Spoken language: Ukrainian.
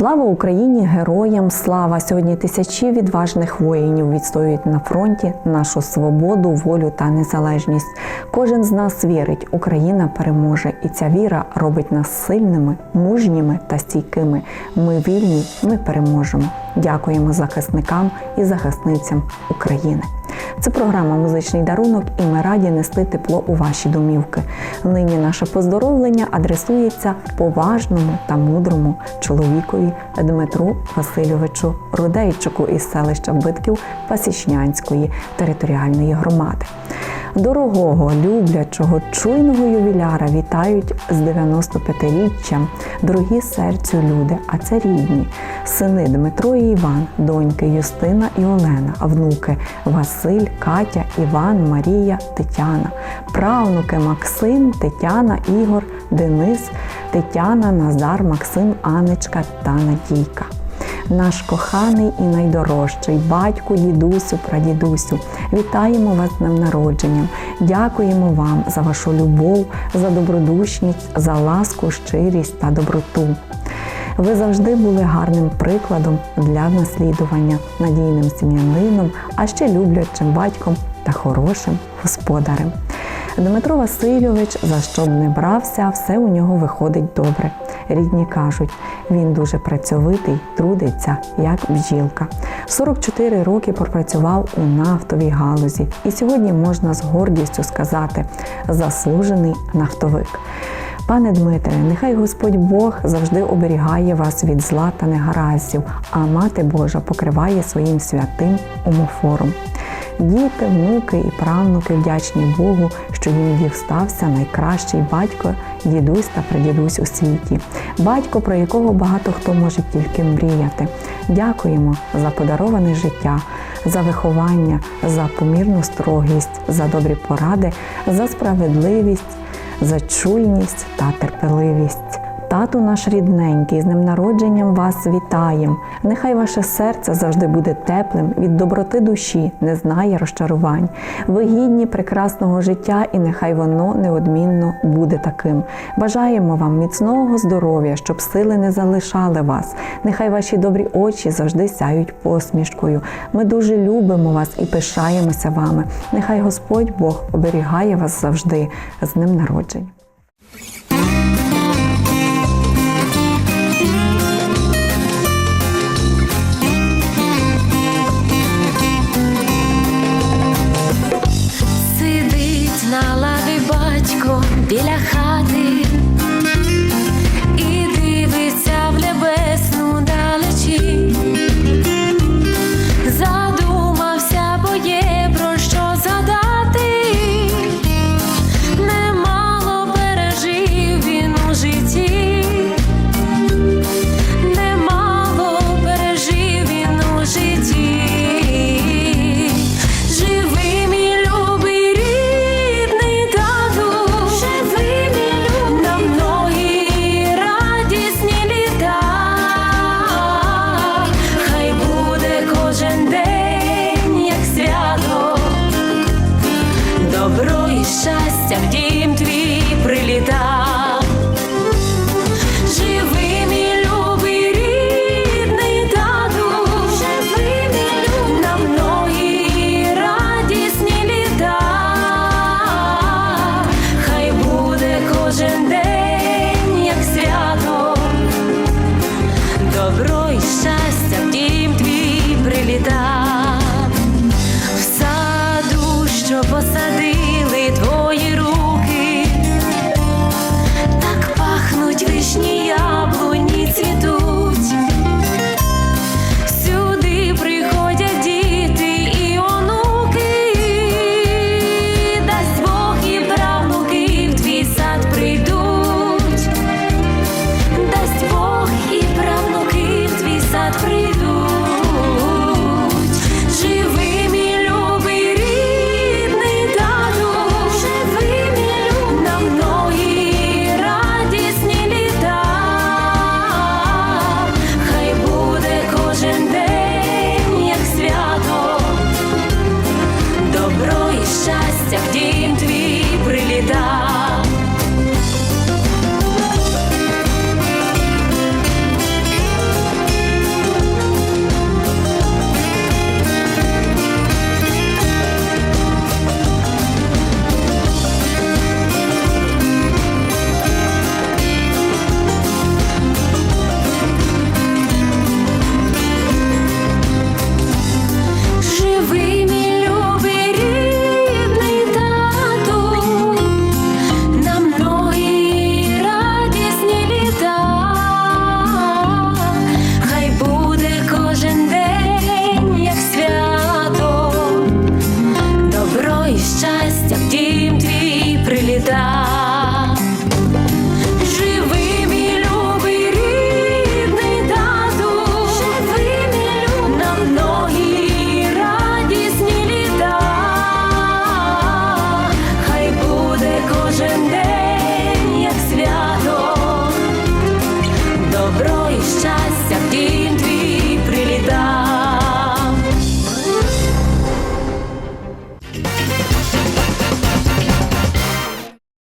Слава Україні! Героям слава! Сьогодні тисячі відважних воїнів відстоюють на фронті нашу свободу, волю та незалежність. Кожен з нас вірить, Україна переможе, і ця віра робить нас сильними, мужніми та стійкими. Ми вільні, ми переможемо. Дякуємо захисникам і захисницям України. Це програма Музичний дарунок, і ми раді нести тепло у ваші домівки. Нині наше поздоровлення адресується поважному та мудрому чоловікові Дмитру Васильовичу Рудейчику із селища Битків Пасічнянської територіальної громади. Дорогого, люблячого, чуйного ювіляра вітають з 95-річчям. Дорогі серцю люди, а це рідні, сини Дмитро і Іван, доньки Юстина і Олена, внуки Василь, Катя, Іван, Марія, Тетяна, правнуки Максим, Тетяна, Ігор, Денис, Тетяна, Назар, Максим, Анечка та Надійка наш коханий і найдорожчий батьку, дідусю, прадідусю. Вітаємо вас з днем народженням. Дякуємо вам за вашу любов, за добродушність, за ласку, щирість та доброту. Ви завжди були гарним прикладом для наслідування, надійним сім'янином, а ще люблячим батьком та хорошим господарем. Дмитро Васильович за що б не брався, все у нього виходить добре. Рідні кажуть, він дуже працьовитий, трудиться, як бджілка. 44 роки пропрацював у нафтовій галузі, і сьогодні можна з гордістю сказати заслужений нафтовик. Пане Дмитре, нехай Господь Бог завжди оберігає вас від зла та негараздів, а мати Божа покриває своїм святим умофором. Діти, внуки і правнуки вдячні Богу, що їм дістався найкращий батько, дідусь та прадідусь у світі, батько, про якого багато хто може тільки мріяти. Дякуємо за подароване життя, за виховання, за помірну строгість, за добрі поради, за справедливість, за чуйність та терпеливість. Тату наш рідненький, з ним народженням вас вітаєм. Нехай ваше серце завжди буде теплим, від доброти душі не знає розчарувань. Ви гідні прекрасного життя, і нехай воно неодмінно буде таким. Бажаємо вам міцного здоров'я, щоб сили не залишали вас. Нехай ваші добрі очі завжди сяють посмішкою. Ми дуже любимо вас і пишаємося вами. Нехай Господь Бог оберігає вас завжди з ним народження. Relaja щастя в дії.